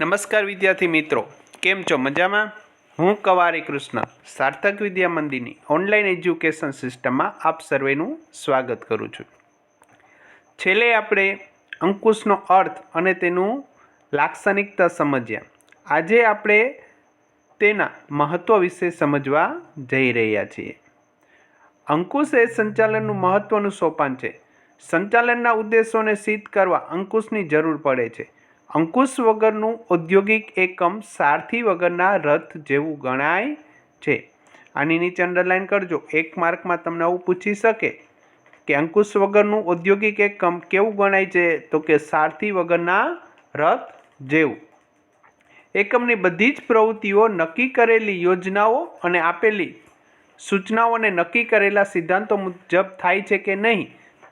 નમસ્કાર વિદ્યાર્થી મિત્રો. કેમ છો? મજામાં? હું કવારી કૃષ્ણ, સાર્થક વિદ્યા મંદિરની ઓનલાઈન એજ્યુકેશન સિસ્ટમમાં આપ સર્વેનું સ્વાગત કરું છું. છેલ્લે આપણે અંકુશનો અર્થ અને તેનું લાક્ષણિકતા સમજ્યા. આજે આપણે તેના મહત્ત્વ વિશે સમજવા જઈ રહ્યા છીએ. અંકુશ એ સંચાલનનું મહત્ત્વનું સોપાન છે. સંચાલનના ઉદ્દેશોને સિદ્ધ કરવા અંકુશની જરૂર પડે છે. અંકુશ વગરનું ઔદ્યોગિક એકમ સારથી વગરના રથ જેવું ગણાય છે. આની નીચે અંડરલાઇન કરજો. એક માર્કમાં તમને આવું પૂછી શકે કે અંકુશ વગરનું ઔદ્યોગિક એકમ કેવું ગણાય છે? તો કે સારથી વગરના રથ જેવું. એકમની બધી જ પ્રવૃત્તિઓ નક્કી કરેલી યોજનાઓ અને આપેલી સૂચનાઓને નક્કી કરેલા સિદ્ધાંતો મુજબ થાય છે કે નહીં,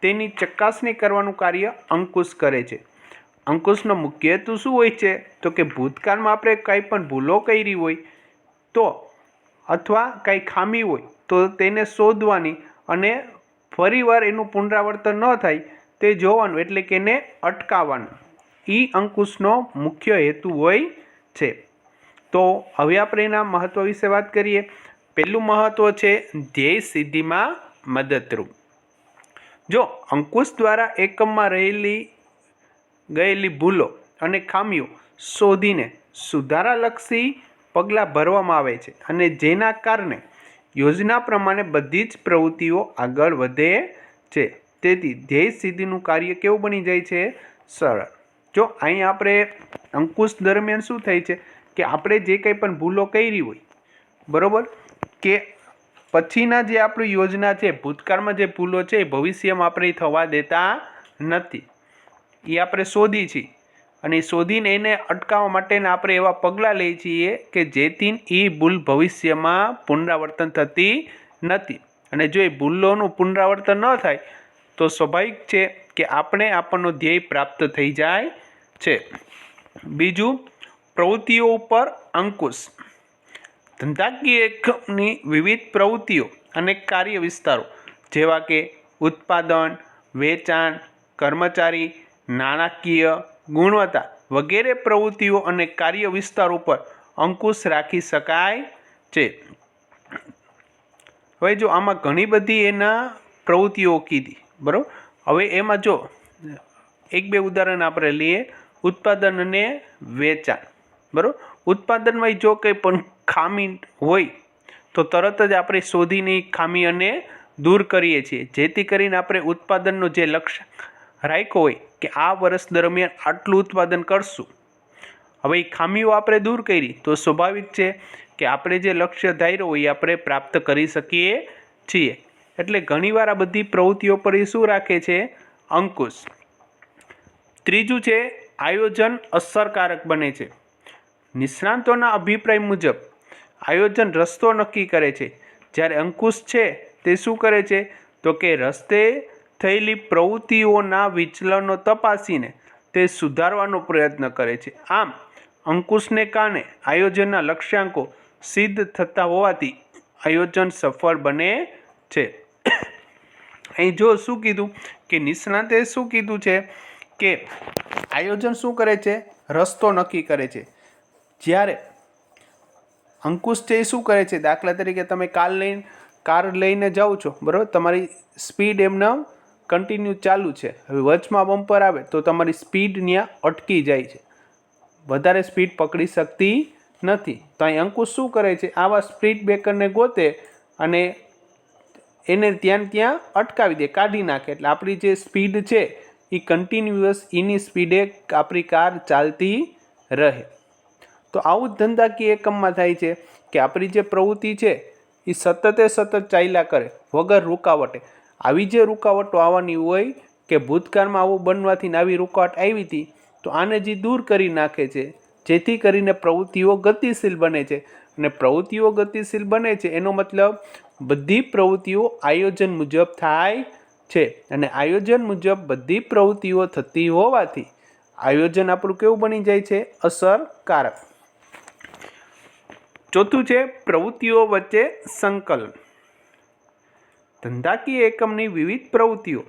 તેની ચકાસણી કરવાનું કાર્ય અંકુશ કરે છે. અંકુશનો મુખ્ય હેતુ શું હોય છે? તો કે ભૂતકાળમાં આપણે કંઈ પણ ભૂલો કરી હોય તો અથવા કંઈ ખામી હોય તો તેને શોધવાની અને ફરીવાર એનું પુનરાવર્તન ન થાય તે જોવાનું, એટલે કે એને અટકાવવાનું. એ અંકુશનો મુખ્ય હેતુ હોય છે. તો હવે આપણે એના મહત્ત્વ વિશે વાત કરીએ. પહેલું મહત્ત્વ છે ધ્યેય સિદ્ધિમાં મદદરૂપ. જો અંકુશ દ્વારા એકમમાં રહેલી ગયેલી ભૂલો અને ખામીઓ શોધીને સુધારાલક્ષી પગલાં ભરવામાં આવે છે અને જેના કારણે યોજના પ્રમાણે બધી જ પ્રવૃત્તિઓ આગળ વધે છે. તેથી ધ્યેય સિદ્ધિનું કાર્ય કેવું બની જાય છે? સરળ. જો અહીં આપણે અંકુશ દરમિયાન શું થાય છે? કે આપણે જે કંઈ પણ ભૂલો કરી હોય, બરાબર? કે પછીના જે આપણી યોજના છે, ભૂતકાળમાં જે ભૂલો છે, એ ભવિષ્યમાં આપણે થવા દેતા નથી. એ આપણે શોધી છીએ અને શોધીને એને અટકાવવા માટેના આપણે એવા પગલાં લઈએ છીએ કે જેથી એ ભૂલ ભવિષ્યમાં પુનરાવર્તન થતી નથી. અને જો એ ભૂલોનું પુનરાવર્તન ન થાય, તો સ્વાભાવિક છે કે આપણે આપણનો ધ્યેય પ્રાપ્ત થઈ જાય છે. બીજું, પ્રવૃત્તિઓ ઉપર અંકુશ. ધંધાકીય એકમની વિવિધ પ્રવૃત્તિઓ અને કાર્ય વિસ્તારો, જેવા કે ઉત્પાદન, વેચાણ, કર્મચારી નાણાકીય ગુણવત્તા વગેરે પ્રવૃત્તિઓ અને કાર્ય વિસ્તાર ઉપર અંકુશ રાખી શકાય છે. હવે જો આમાં ઘણી બધી એના પ્રવૃત્તિઓ કીધી, બરાબર? હવે એમાં જો એક બે ઉદાહરણ આપણે લઈએ, ઉત્પાદન અને વેચાણ, બરાબર? ઉત્પાદનમાં જો કંઈ પણ ખામી હોય, તો તરત જ આપણે શોધીને ખામી અને દૂર કરીએ છીએ. જેથી કરીને આપણે ઉત્પાદનનો જે લક્ષ્ય રાખ્યો હોય કે આ વર્ષ દરમિયાન આટલું ઉત્પાદન કરશું. હવે એ ખામીઓ આપણે દૂર કરી તો સ્વાભાવિક છે કે આપણે જે લક્ષ્ય ધાર્યો હોય એ આપણે પ્રાપ્ત કરી શકીએ છીએ. એટલે ઘણીવાર આ બધી પ્રવૃત્તિઓ પર એ શું રાખે છે? અંકુશ. ત્રીજું છે, આયોજન અસરકારક બને છે. નિષ્ણાંતોના અભિપ્રાય મુજબ, આયોજન રસ્તો નક્કી કરે છે. જ્યારે અંકુશ છે તે શું કરે છે? તો કે રસ્તે થયેલી પ્રવૃત્તિઓના વિચલનો તપાસીને તે સુધારવાનો પ્રયત્ન કરે છે. આમ, અંકુશને કારણે આયોજનના લક્ષ્યાંકો સિદ્ધ થતા હોવાથી આયોજન સફળ બને છે. અહીં જો શું કીધું કે નિષ્ણાતે શું કીધું છે કે આયોજન શું કરે છે? રસ્તો નક્કી કરે છે. જ્યારે અંકુશ છે એ શું કરે છે? દાખલા તરીકે તમે કાર લઈને કાર લઈને જાઓ છો, બરાબર? તમારી સ્પીડ એમને કન્ટિન્યુ ચાલુ છે. હવે વચમાં બમ્પર આવે તો તમારી સ્પીડ ત્યાં અટકી જાય છે. વધારે સ્પીડ પકડી શકતી નથી. તો અહીં અંકુશ શું કરે છે? આવા સ્પીડ બ્રેકરને ગોતે અને એને ત્યાં ત્યાં અટકાવી દે, કાઢી નાખે. એટલે આપણી જે સ્પીડ છે એ કન્ટિન્યુઅસ એની સ્પીડે આપણી કાર ચાલતી રહે. તો આવું જ ધંધાકીય એકમમાં થાય છે કે આપણી જે પ્રવૃત્તિ છે એ સતતે સતત ચાલ્યા કરે, વગર રૂકાવટે. આવી જે રૂકાવટો આવવાની હોય કે ભૂતકાળમાં આવું બનવાથી આવી રૂકાવટ આવી હતી, તો આને જે દૂર કરી નાખે છે, જેથી કરીને પ્રવૃત્તિઓ ગતિશીલ બને છે. અને પ્રવૃત્તિઓ ગતિશીલ બને છે, એનો મતલબ બધી પ્રવૃત્તિઓ આયોજન મુજબ થાય છે. અને આયોજન મુજબ બધી પ્રવૃત્તિઓ થતી હોવાથી આયોજન આપણું કેવું બની જાય છે? અસરકારક. ચોથું છે, પ્રવૃત્તિઓ વચ્ચે સંકલન. ધંધાકીય એકમની વિવિધ પ્રવૃત્તિઓ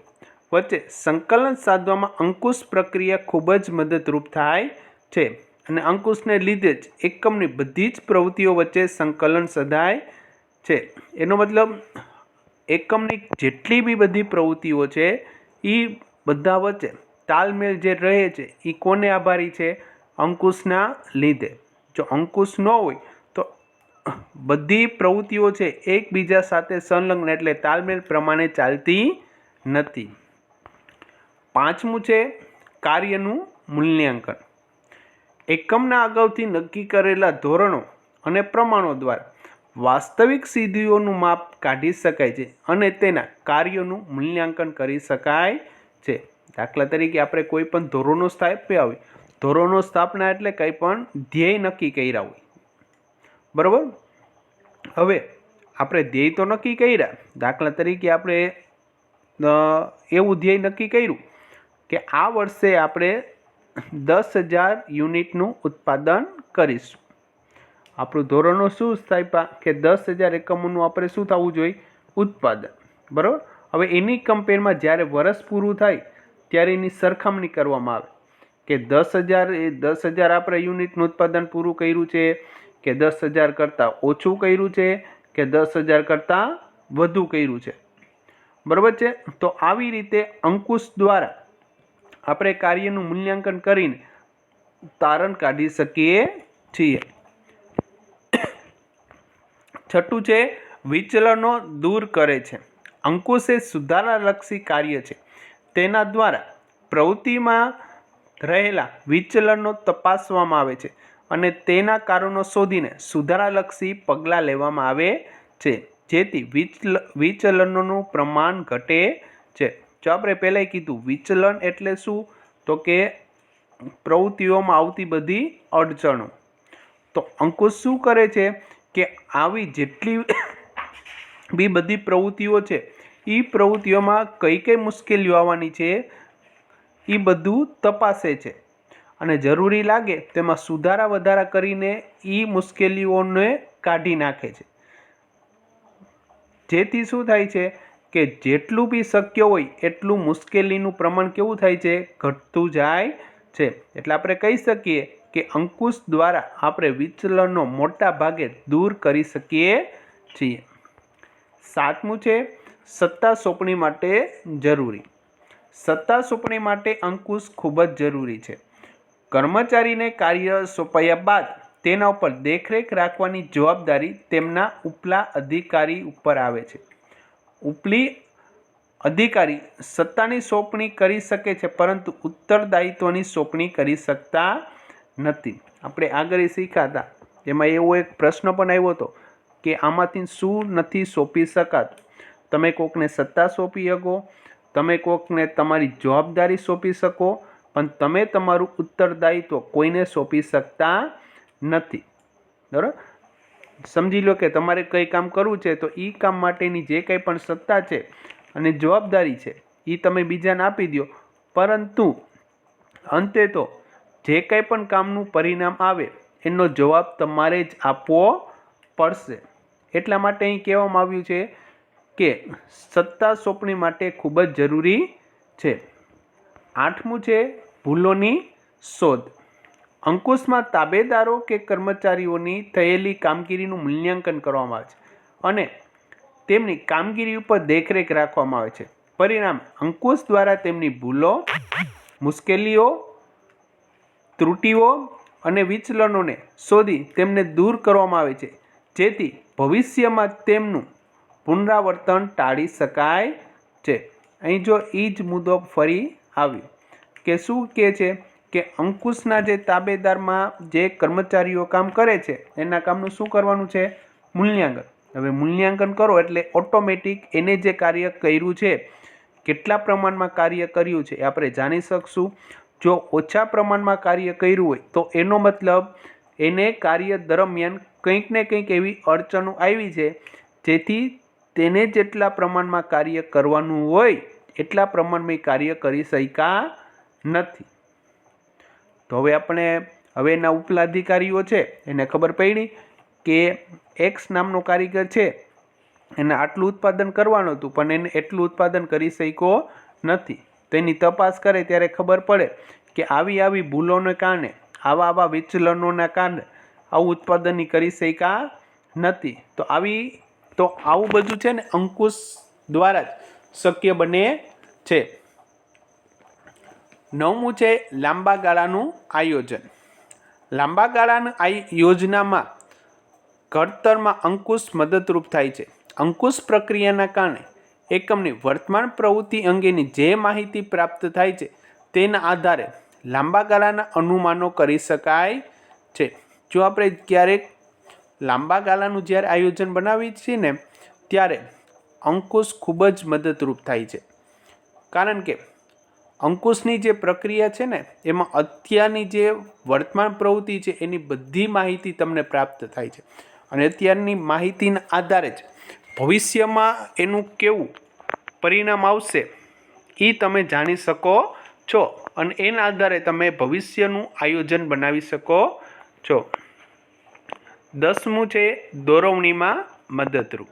વચ્ચે સંકલન સાધવામાં અંકુશ પ્રક્રિયા ખૂબ જ મદદરૂપ થાય છે અને અંકુશને લીધે જ એકમની બધી જ પ્રવૃત્તિઓ વચ્ચે સંકલન સધાય છે. એનો મતલબ, એકમની જેટલી બી બધી પ્રવૃત્તિઓ છે એ બધા વચ્ચે તાલમેલ જે રહે છે એ કોને આભારી છે? અંકુશના લીધે. જો અંકુશ ન હોય બધી પ્રવૃત્તિઓ છે એકબીજા સાથે સંલગ્ન એટલે તાલમેલ પ્રમાણે ચાલતી નથી. પાંચમું છે કાર્યનું મૂલ્યાંકન. એકમના અગાઉથી નક્કી કરેલા ધોરણો અને પ્રમાણો દ્વારા વાસ્તવિક સિદ્ધિઓનું માપ કાઢી શકાય છે અને તેના કાર્યોનું મૂલ્યાંકન કરી શકાય છે. દાખલા તરીકે આપણે કોઈ પણ ધોરણો સ્થાપ્યા હોય, ધોરણો સ્થાપના એટલે કંઈ પણ ધ્યેય નક્કી કર્યા હોય. બરાબર? હવે આપણે ધ્યેય તો નક્કી કર્યા. દાખલા તરીકે આપણે એવું ધ્યેય નક્કી કર્યું કે આ વર્ષે આપણે દસ હજાર યુનિટનું ઉત્પાદન કરીશું. આપણું ધોરણો શું સ્થાપ્યા કે દસ હજાર એકમોનું આપણે શું થવું જોઈએ? ઉત્પાદન. બરાબર? હવે એની કમ્પેરમાં જ્યારે વર્ષ પૂરું થાય, ત્યારે એની સરખામણી કરવામાં આવે કે દસ હજાર એ દસ હજાર આપણે યુનિટનું ઉત્પાદન પૂરું કર્યું છે કે દસ હજાર કરતાં ઓછું કર્યું છે કે દસ હજાર કરતાં વધુ કર્યું છે. બરાબર છે? તો આવી રીતે અંકુશ દ્વારા આપણે કાર્યનું મૂલ્યાંકન કરીને તારણ કાઢી શકીએ છીએ. છઠ્ઠું છે, વિચલનો દૂર કરે છે. અંકુશ એ સુધારાલક્ષી કાર્ય છે. તેના દ્વારા પ્રવૃત્તિમાં રહેલા વિચલનો તપાસવામાં આવે છે. અને તેના કારણો શોધીને સુધારાલક્ષી પગલાં લેવામાં આવે છે, જેથી વિચલ, વિચલનોનું પ્રમાણ ઘટે છે. જો આપણે પહેલાંય કીધું વિચલન એટલે શું? તો કે પ્રવૃત્તિઓમાં આવતી બધી અડચણો. તો અંકુશ શું કરે છે? કે આવી જેટલી બી બધી પ્રવૃત્તિઓ છે એ પ્રવૃત્તિઓમાં કઈ કઈ મુશ્કેલીઓ આવવાની છે? એ બધું તપાસે છે. અને જરૂરી લાગે તેમાં સુધારા વધારા કરીને એ મુશ્કેલીઓને કાઢી નાખે છે. જેથી શું થાય છે કે જેટલું બી શક્ય હોય એટલું મુશ્કેલીનું પ્રમાણ કેવું થાય છે? ઘટતું જાય છે. એટલે આપણે કહી શકીએ કે અંકુશ દ્વારા આપણે વિચલનો મોટા ભાગે દૂર કરી શકીએ છીએ. સાતમું છે, સત્તા સોંપણી માટે જરૂરી. સત્તા સોંપણી માટે અંકુશ ખૂબ જ જરૂરી છે. કર્મચારીને કાર્ય સોંપાયા બાદ તેના ઉપર દેખરેખ રાખવાની જવાબદારી તેમના ઉપલા અધિકારી ઉપર આવે છે. ઉપલી અધિકારી સત્તાની સોંપણી કરી શકે છે, પરંતુ ઉત્તરદાયિત્વની સોંપણી કરી શકતા નથી. આપણે આગળ હતા. એમાં એવો એક પ્રશ્ન પણ આવ્યો હતો કે આમાંથી શું નથી સોંપી શકાતું? તમે કોકને સત્તા સોંપી શકો, તમે કોકને તમારી જવાબદારી સોંપી શકો પણ તમે તમારું ઉત્તરદાયિત્વ કોઈને સોંપી શકતા નથી. બરાબર? સમજી લો કે તમારે કંઈ કામ કરવું છે તો એ કામ માટેની જે કંઈ પણ સત્તા છે અને જવાબદારી છે એ તમે બીજાને આપી દો પરંતુ અંતે તો જે કંઈ પણ કામનું પરિણામ આવે, એનો જવાબ તમારે જ આપવો પડશે. એટલા માટે અહીં કહેવામાં આવ્યું છે કે સત્તા સોંપણી માટે ખૂબ જ જરૂરી છે. આઠમું છે ભૂલોની શોધ. અંકુશમાં તાબેદારો કે કર્મચારીઓની થયેલી કામગીરીનું મૂલ્યાંકન કરવામાં આવે છે અને તેમની કામગીરી ઉપર દેખરેખ રાખવામાં આવે છે. પરિણામ, અંકુશ દ્વારા તેમની ભૂલો, મુશ્કેલીઓ, ત્રુટિઓ અને વિચલનોને શોધી તેમને દૂર કરવામાં આવે છે. જેથી ભવિષ્યમાં તેમનું પુનરાવર્તન ટાળી શકાય છે. અહીં જો એ જ મુદ્દો ફરી આવ્યો. કે શું કહે છે કે અંકુશના જે તાબેદારમાં જે કર્મચારીઓ કામ કરે છે, એના કામનું શું કરવાનું છે? મૂલ્યાંકન. હવે મૂલ્યાંકન કરો એટલે ઓટોમેટિક એને જે કાર્ય કર્યું છે, કેટલા પ્રમાણમાં કાર્ય કર્યું છે એ આપણે જાણી શકશું. જો ઓછા પ્રમાણમાં કાર્ય કર્યું હોય તો એનો મતલબ એને કાર્ય દરમિયાન કંઈક ને કંઈક એવી અડચણો આવી છે, જેથી તેને જેટલા પ્રમાણમાં કાર્ય કરવાનું હોય, એટલા પ્રમાણમાં કાર્ય કરી શક્યા નથી. તો હવે આપણે હવે એના ઉપલા અધિકારીઓ છે, એને ખબર પડી કે એક્સ નામનો કારીગર છે, એને આટલું ઉત્પાદન કરવાનું હતું, પણ એને એટલું ઉત્પાદન કરી શક્યો નથી. તેની તપાસ કરે ત્યારે ખબર પડે કે આવી આવી ભૂલોને કારણે, આવા આવા વિચલનોના કારણે આવું ઉત્પાદન કરી શક્યા નથી. તો આવી, તો આવું બધું છે ને અંકુશ દ્વારા જ શક્ય બને છે. નવમું છે લાંબા ગાળાનું આયોજન. લાંબા ગાળાની આ યોજનામાં ઘડતરમાં અંકુશ મદદરૂપ થાય છે. અંકુશ પ્રક્રિયાના કારણે એકમની વર્તમાન પ્રવૃત્તિ અંગેની જે માહિતી પ્રાપ્ત થાય છે તેના આધારે લાંબા ગાળાના અનુમાનો કરી શકાય છે. જો આપણે ક્યારેક લાંબા ગાળાનું જ્યારે આયોજન બનાવીએ છીએ ને, ત્યારે અંકુશ ખૂબ જ મદદરૂપ થાય છે. કારણ કે અંકુશની જે પ્રક્રિયા છે ને, એમાં અત્યારની જે વર્તમાન પ્રવૃત્તિ છે, એની બધી માહિતી તમને પ્રાપ્ત થાય છે. અને અત્યારની માહિતીના આધારે જ ભવિષ્યમાં એનું કેવું પરિણામ આવશે, એ તમે જાણી શકો છો. અને એના આધારે તમે ભવિષ્યનું આયોજન બનાવી શકો છો. દસમું છે, દોરવણીમાં મદદરૂપ.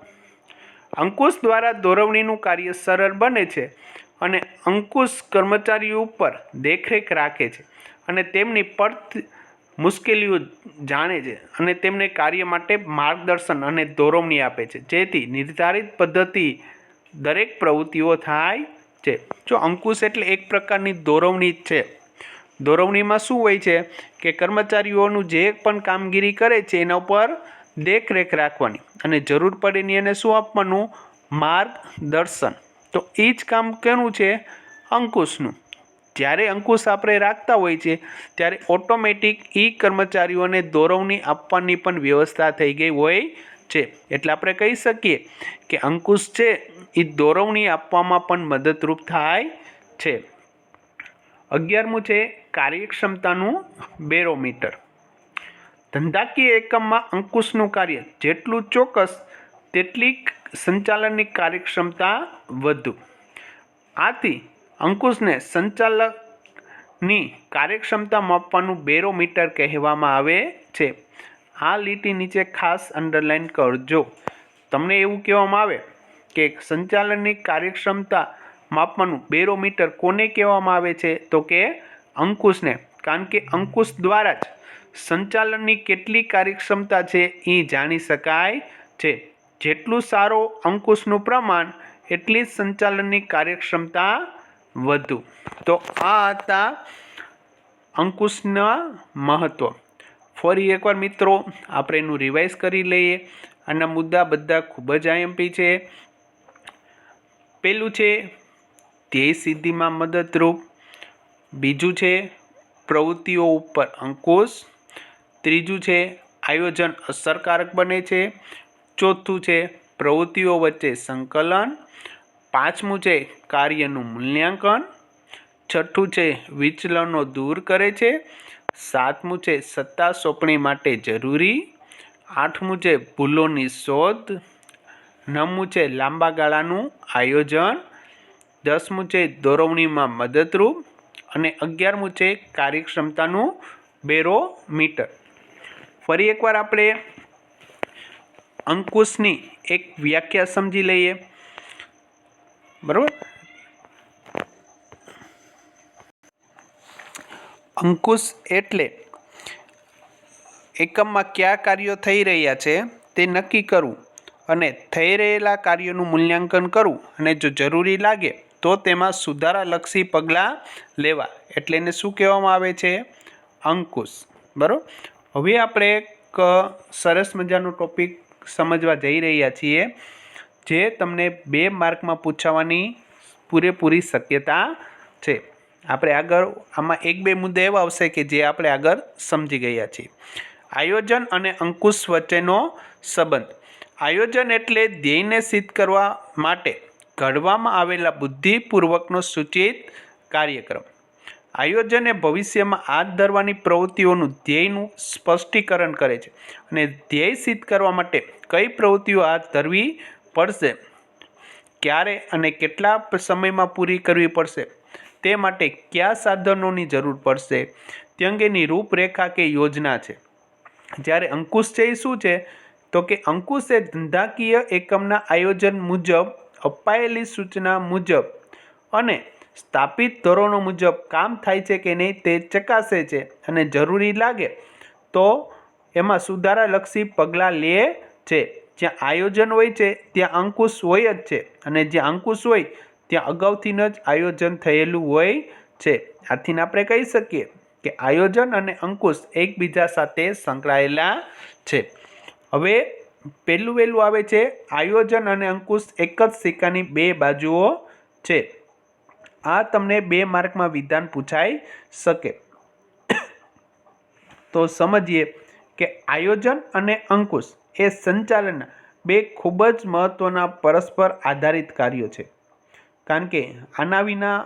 અંકુશ દ્વારા દોરવણીનું કાર્ય સરળ બને છે. અને અંકુશ કર્મચારીઓ ઉપર દેખરેખ રાખે છે અને તેમની પડત મુશ્કેલીઓ જાણે છે અને તેમને કાર્ય માટે માર્ગદર્શન અને દોરવણી આપે છે. જેથી નિર્ધારિત પદ્ધતિ દરેક પ્રવૃત્તિઓ થાય છે. જો અંકુશ એટલે એક પ્રકારની દોરવણી છે. દોરવણીમાં શું હોય છે કે કર્મચારીઓનું જે પણ કામગીરી કરે છે એના ઉપર દેખરેખ રાખવાની અને જરૂર પડેની એને શું આપવાનું? માર્ગદર્શન. તો એ જ કામ કેનું છે? અંકુશનું. જ્યારે અંકુશ આપણે રાખતા હોય છે, ત્યારે ઓટોમેટિક એ કર્મચારીઓને દોરવણી આપવાની પણ વ્યવસ્થા થઈ ગઈ હોય છે. એટલે આપણે કહી શકીએ કે અંકુશ છે એ દોરવણી આપવામાં પણ મદદરૂપ થાય છે. અગિયારમું છે, કાર્યક્ષમતાનું બેરોમીટર. ધંધાકીય એકમમાં અંકુશનું કાર્ય જેટલું ચોક્કસ, તેટલી સંચાલનની કાર્યક્ષમતા વધુ. આથી અંકુશને સંચાલકની કાર્યક્ષમતા માપવાનું બેરોમીટર કહેવામાં આવે છે. આ લીટી નીચે ખાસ અંડરલાઇન કરજો. તમને એવું કહેવામાં આવે કે સંચાલનની કાર્યક્ષમતા માપવાનું બેરોમીટર કોને કહેવામાં આવે છે? તો કે અંકુશને. કારણ કે અંકુશ દ્વારા જ સંચાલનની કેટલી કાર્યક્ષમતા છે એ જાણી શકાય છે. જેટલું સારો અંકુશનું પ્રમાણ, એટલી જ સંચાલનની કાર્યક્ષમતા વધુ. તો આ હતા અંકુશના મહત્ત્વ ફરી એકવાર મિત્રો, આપણે એનું રિવાઇઝ કરી લઈએ. આના મુદ્દા બધા ખૂબ જ આઈએમપી છે. પેલું છે, ધ્યેય સિદ્ધિમાં મદદરૂપ. બીજું છે, પ્રવૃત્તિઓ ઉપર અંકુશ. ત્રીજું છે, આયોજન અસરકારક બને છે. ચોથું છે, પ્રવૃત્તિઓ વચ્ચે સંકલન. પાંચમું છે, કાર્યનું મૂલ્યાંકન. છઠ્ઠું છે, વિચલનો દૂર કરે છે. સાતમું છે, સત્તા સોંપણી માટે જરૂરી. આઠમું છે, ભૂલોની શોધ. નવમું છે, લાંબા ગાળાનું આયોજન. દસમું છે, દોરવણીમાં મદદરૂપ. અને અગિયારમું છે, કાર્યક્ષમતાનું બેરોમીટર. ફરી એકવાર આપણે અંકુશની એક વ્યાખ્યા સમજી લઈએ. બરાબર? અંકુશ એટલે એકમમાં કયા કાર્યો થઈ રહ્યા છે તે નક્કી કરવું અને થઈ રહેલા કાર્યોનું મૂલ્યાંકન કરવું અને જો જરૂરી લાગે તો તેમાં સુધારાલક્ષી પગલાં લેવા એટલે એને શું કહેવામાં આવે છે? અંકુશ. બરાબર? હવે આપણે એક સરસ મજાનો ટોપિક સમજવા જઈ રહ્યા છીએ, જે તમને બે માર્કમાં પૂછાવાની પૂરેપૂરી શક્યતા છે. આપણે આગળ, આમાં એક બે મુદ્દા એવા આવશે કે જે આપણે આગળ સમજી ગયા છીએ. આયોજન અને અંકુશ વચ્ચેનો સંબંધ. આયોજન એટલે ધ્યેયને સિદ્ધ કરવા માટે ઘડવામાં આવેલા બુદ્ધિપૂર્વકનો સૂચિત કાર્યક્રમ. આયોજન ભવિષ્યમાં હાથ ધરવાની પ્રવૃત્તિઓનું ધ્યેયનું સ્પષ્ટીકરણ કરે છે અને ધ્યેય સિદ્ધ કરવા માટે કઈ પ્રવૃત્તિઓ હાથ ધરવી પડશે? ક્યારે અને કેટલા સમયમાં પૂરી કરવી પડશે? તે માટે કયા સાધનોની જરૂર પડશે? તે અંગેની રૂપરેખા કે યોજના છે. જ્યારે અંકુશ છે એ શું છે? તો કે અંકુશ એ ધંધાકીય એકમના આયોજન મુજબ અપાયેલી સૂચના મુજબ અને સ્થાપિત ધોરણો મુજબ કામ થાય છે કે નહીં તે ચકાસે છે અને જરૂરી લાગે તો એમાં સુધારાલક્ષી પગલાં લે છે. જ્યાં આયોજન હોય છે, ત્યાં અંકુશ હોય જ છે અને જ્યાં અંકુશ હોય, ત્યાં અગાઉથી જ આયોજન થયેલું હોય છે. આથી આપણે કહી શકીએ કે આયોજન અને અંકુશ એકબીજા સાથે સંકળાયેલા છે. હવે પહેલું વહેલું આવે છે, આયોજન અને અંકુશ એક જ સિક્કાની બે બાજુઓ છે. આ તમને બે માર્કમાં વિધાન પૂછાઈ શકે. તો સમજીએ કે આયોજન અને અંકુશ એ સંચાલનના બે ખૂબ જ મહત્ત્વના પરસ્પર આધારિત કાર્યો છે. કારણ કે આના વિના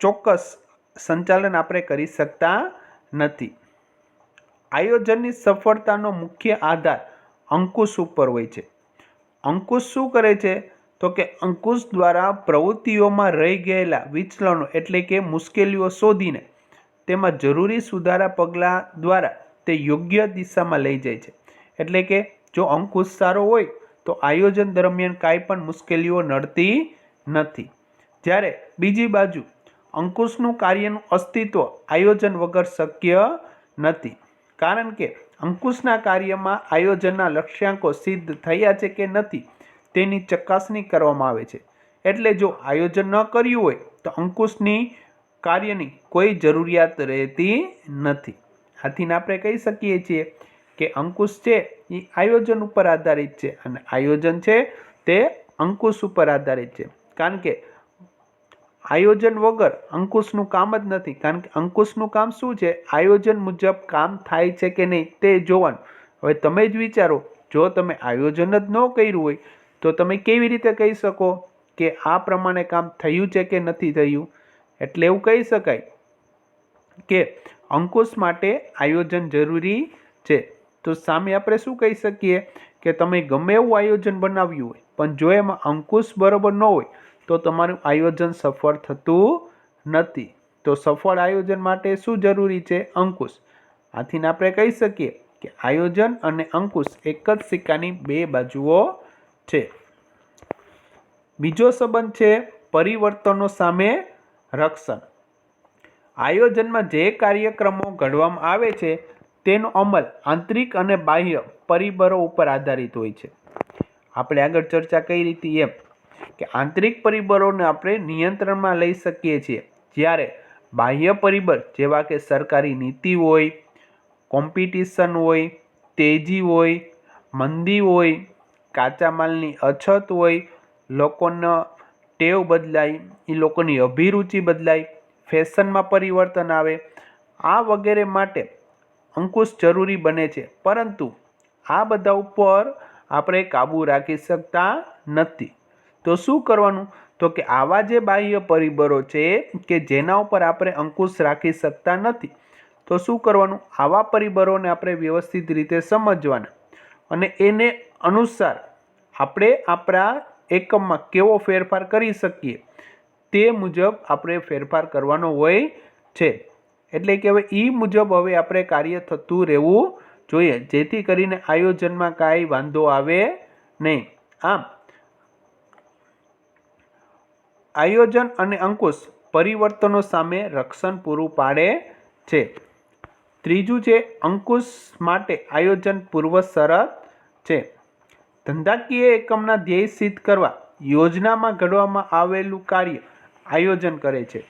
ચોક્કસ સંચાલન આપણે કરી શકતા નથી. આયોજનની સફળતાનો મુખ્ય આધાર અંકુશ ઉપર હોય છે. અંકુશ શું કરે છે? તો કે અંકુશ દ્વારા પ્રવૃત્તિઓમાં રહી ગયેલા વિચલનો એટલે કે મુશ્કેલીઓ શોધીને તેમાં જરૂરી સુધારા પગલાં દ્વારા તે યોગ્ય દિશામાં લઈ જાય છે. એટલે કે જો અંકુશ સારો હોય તો આયોજન દરમિયાન કાંઈ પણ મુશ્કેલીઓ નડતી નથી. જ્યારે બીજી બાજુ, અંકુશનું કાર્યનું અસ્તિત્વ આયોજન વગર શક્ય નથી. કારણ કે અંકુશના કાર્યમાં આયોજનના લક્ષ્યાંકો સિદ્ધ થયા છે કે નથી તેની ચકાસણી કરવામાં આવે છે. એટલે જો આયોજન ન કર્યું હોય, તો અંકુશની કાર્યની કોઈ જરૂરિયાત રહેતી નથી. આથી આપણે કહી શકીએ છીએ કે અંકુશ છે એ આયોજન ઉપર આધારિત છે અને આયોજન છે તે અંકુશ ઉપર આધારિત છે. કારણ કે આયોજન વગર અંકુશનું કામ જ નથી. કારણ કે અંકુશનું કામ શું છે? આયોજન મુજબ કામ થાય છે કે નહીં તે જોવાનું. હવે તમે જ વિચારો, જો તમે આયોજન જ ન કર્યું હોય તો તમે કેવી રીતે કહી શકો કે આ પ્રમાણે કામ થયું છે કે નથી થયું? એટલે એવું કહી શકાય કે અંકુશ માટે આયોજન જરૂરી છે. તો સામે આપણે શું કહી શકીએ કે તમે ગમે એવું આયોજન બનાવ્યું હોય, પણ જો એમાં અંકુશ બરોબર ન હોય, તો તમારું આયોજન સફળ થતું નથી. તો સફળ આયોજન માટે શું જરૂરી છે? અંકુશ. આથી આપણે કહી શકીએ કે આયોજન અને અંકુશ એક જ સિક્કાની બે બાજુઓ છે. બીજો સંબંધ છે પરિવર્તનો સામે રક્ષણ. આયોજનમાં જે કાર્યક્રમો ઘડવામાં આવે છે, તેનો અમલ આંતરિક અને બાહ્ય પરિબળો ઉપર આધારિત હોય છે. આપણે આગળ ચર્ચા કઈ રીતે એમ કે આંતરિક પરિબળોને આપણે નિયંત્રણમાં લઈ શકીએ છીએ. જ્યારે બાહ્ય પરિબળ જેવા કે સરકારી નીતિ હોય, કોમ્પિટિશન હોય, તેજી હોય, મંદી હોય, કાચા માલની અછત હોય લોકોનો ટેવ બદલાય એ લોકોની અભિરુચિ બદલાય, ફેશનમાં પરિવર્તન આવે, આ વગેરે માટે અંકુશ જરૂરી બને છે. પરંતુ આ બધા ઉપર આપણે કાબૂ રાખી શકતા નથી. તો શું કરવાનું? તો કે આવા જે બાહ્ય પરિબળો છે કે જેના ઉપર આપણે અંકુશ રાખી શકતા નથી, તો શું કરવાનું? આવા પરિબળોને આપણે વ્યવસ્થિત રીતે સમજવાના અને એને અનુસાર આપણે આપણા એકમમાં કેવો ફેરફાર કરી શકીએ તે મુજબ આપણે ફેરફાર કરવાનો હોય છે. એટલે કે હવે એ મુજબ હવે આપણે કાર્ય થતું રહેવું જોઈએ. જેથી કરીને આયોજનમાં કાંઈ વાંધો આવે નહીં. આમ, આયોજન અને અંકુશ પરિવર્તનો સામે રક્ષણ પૂરું પાડે છે. ત્રીજું છે, અંકુશ માટે આયોજન પૂર્વ શરત છે. ધંધાકીય એકમના ધ્યેય સિદ્ધ કરવા યોજનામાં ઘડવામાં આવેલું કાર્ય આયોજન કરે છે.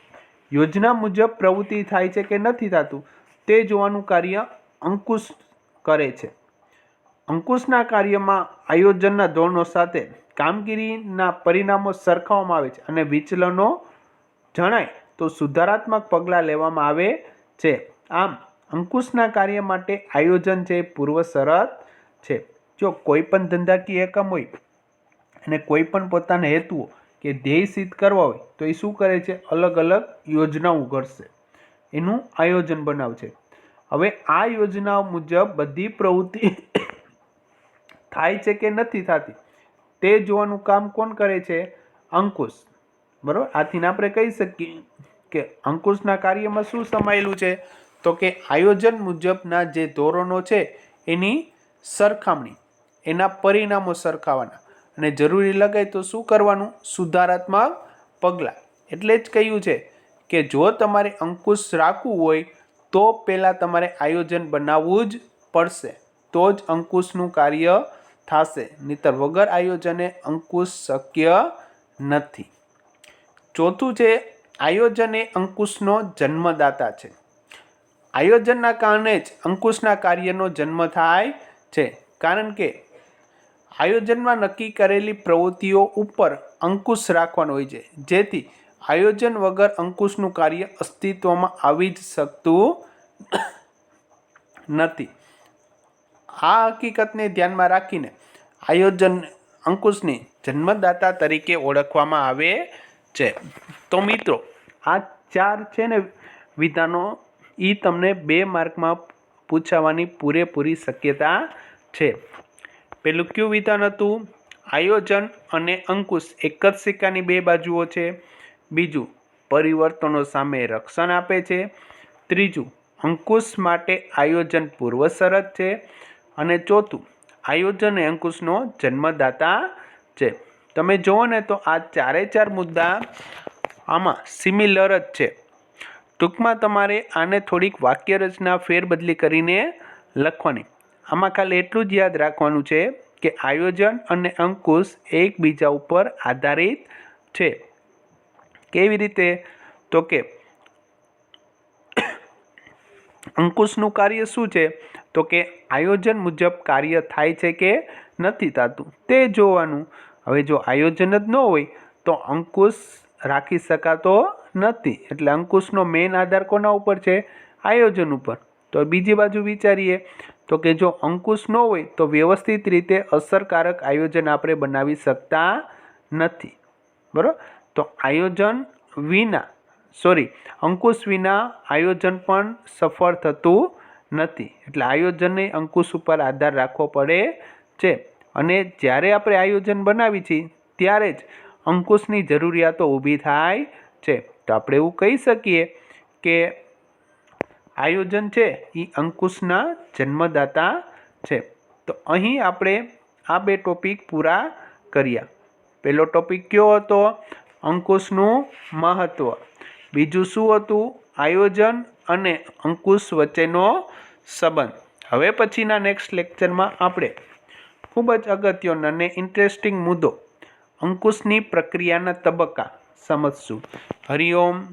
યોજના મુજબ પ્રવૃત્તિ થાય છે કે નથી થતું તે જોવાનું કાર્ય અંકુશ કરે છે. અંકુશના કાર્યમાં આયોજનના ધોરણો સાથે કામગીરીના પરિણામો સરખાવવામાં આવે છે અને વિચલનો જણાય તો સુધારાત્મક પગલાં લેવામાં આવે છે. આમ, અંકુશના કાર્ય માટે આયોજન છે પૂર્વ શરત છે. જો કોઈ પણ ધંધાકીય એકમ હોય અને કોઈ પણ પોતાના હેતુઓ કે ધ્યેય સિદ્ધ કરવા હોય, તો એ શું કરે છે? અલગ અલગ યોજનાઓ ઘડશે. એનું આયોજન બનાવશે. હવે આ યોજનાઓ મુજબ બધી પ્રવૃત્તિ થાય છે કે નથી થતી, તે જોવાનું કામ કોણ કરે છે? અંકુશ. બરાબર? આથી આપણે કહી શકીએ કે અંકુશના કાર્યમાં શું સમાયેલું છે? તો કે આયોજન મુજબના જે ધોરણો છે, એની સરખામણી. એના પરિણામો સરખાવાના. અને જરૂરી લગાય તો શું કરવાનું? સુધારાત્મક પગલાં. એટલે જ કહ્યું છે કે જો તમારે અંકુશ રાખવું હોય, તો પહેલાં તમારે આયોજન બનાવવું જ પડશે. તો જ અંકુશનું કાર્ય થશે. નહીતર વગર આયોજને અંકુશ શક્ય નથી. ચોથું છે, આયોજન એ અંકુશનો જન્મદાતા છે. આયોજનના કારણે જ અંકુશના કાર્યનો જન્મ થાય છે. કારણ કે આયોજનમાં નક્કી કરેલી પ્રવૃત્તિઓ ઉપર અંકુશ રાખવાનો હોય છે. જેથી આયોજન વગર અંકુશનું કાર્ય અસ્તિત્વમાં આવી જ શકતું નથી. આ હકીકતને ધ્યાનમાં રાખીને આયોજન અંકુશની જન્મદાતા તરીકે ઓળખવામાં આવે છે. તો મિત્રો, આ ચાર છે ને વિધાનો એ તમને બે માર્કમાં પૂછાવાની પૂરેપૂરી શક્યતા છે. પેલું કયું વિધાન હતું? આયોજન અને અંકુશ એક જ સિક્કાની બે બાજુઓ છે. બીજું, પરિવર્તનો સામે રક્ષણ આપે છે. ત્રીજું, અંકુશ માટે આયોજન પૂર્વ શરત છે. અને ચોથું, આયોજન એ અંકુશનો જન્મદાતા છે. તમે જુઓ ને તો આ ચારે ચાર મુદ્દા આમાં સિમિલર જ છે. ટૂંકમાં તમારે આને થોડીક વાક્ય રચના ફેરબદલી કરીને લખવાની. આમાં ખાલી એટલું જ યાદ રાખવાનું છે કે આયોજન અને અંકુશ એકબીજા ઉપર આધારિત છે. કેવી રીતે? તો કે અંકુશનું કાર્ય શું છે? તો કે આયોજન મુજબ કાર્ય થાય છે કે નથી થતું તે જોવાનું. હવે જો આયોજન જ ન હોય તો અંકુશ રાખી શકાતો નથી. એટલે અંકુશનો મેઇન આધાર કોના ઉપર છે? આયોજન ઉપર. તો બીજી બાજુ વિચારીએ તો કે જો અંકુશ ન હોય તો વ્યવસ્થિત રીતે અસરકારક આયોજન આપણે બનાવી શકતા નથી. બરાબર? તો આયોજન વિના સોરી અંકુશ વિના આયોજન પણ સફળ થતું નથી. એટલે આયોજનને અંકુશ ઉપર આધાર રાખવો પડે છે. અને જ્યારે આપણે આયોજન બનાવી છીએ ત્યારે જ અંકુશની જરૂરિયાતો ઊભી થાય છે. તો આપણે એવું કહી શકીએ કે આયોજન છે એ અંકુશના જન્મદાતા છે. તો અહીં આપણે આ બે ટોપિક પૂરા કર્યા. પહેલો ટોપિક કયો હતો? અંકુશનું મહત્ત્વ બીજું શું હતું? આયોજન અને અંકુશ વચ્ચેનો સંબંધ. હવે પછીના નેક્સ્ટ લેક્ચરમાં આપણે ખૂબ જ અગત્યનો અને ઇન્ટરેસ્ટિંગ મુદ્દો અંકુશની પ્રક્રિયાના તબક્કા સમજશું. હરિઓમ